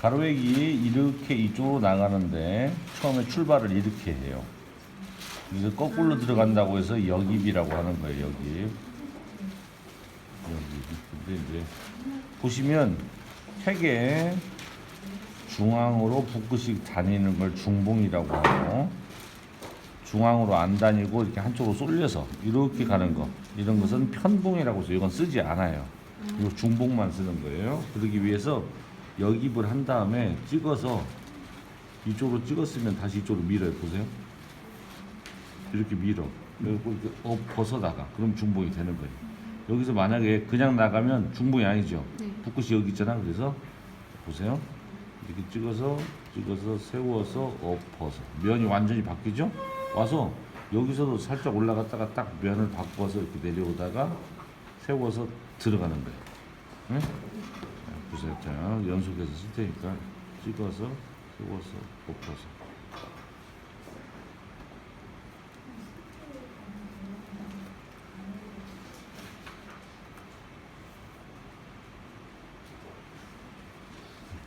가로액이 이렇게 이쪽으로 나가는데 처음에 출발을 이렇게 해요. 그래서 거꾸로 들어간다고 해서 역입이라고 하는 거예요. 역입. 역입. 근데 이제 보시면 책에 중앙으로 붓글씩 다니는 걸 중봉이라고 하고 중앙으로 안 다니고 이렇게 한쪽으로 쏠려서 이렇게 가는 거 이런 것은 편봉이라고 해서 이건 쓰지 않아요. 이거 중봉만 쓰는 거예요. 그러기 위해서 역입을 한 다음에 찍어서 이쪽으로 찍었으면 다시 이쪽으로 밀어요. 보세요. 이렇게 밀어. 그리고 이렇게 어 벗어 나가. 그럼 중봉이 되는 거예요. 여기서 만약에 그냥 나가면 중봉이 아니죠. 네. 붓끝이 여기 있잖아. 그래서 보세요. 이렇게 찍어서 찍어서 세워서 엎어서 면이 완전히 바뀌죠. 와서 여기서도 살짝 올라갔다가 딱 면을 바꿔서 이렇게 내려오다가 세워서 들어가는 거예요. 네? 자, 보세요. 자, 연속해서 쓸 테니까 찍어서 세워서 엎어서.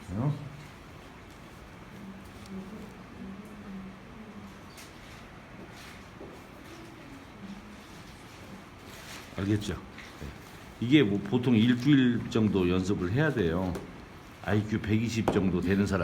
이렇게요. 알겠죠? 네. 이게 뭐 보통 일주일 정도 연습을 해야 돼요. IQ 120 정도 되는 사람.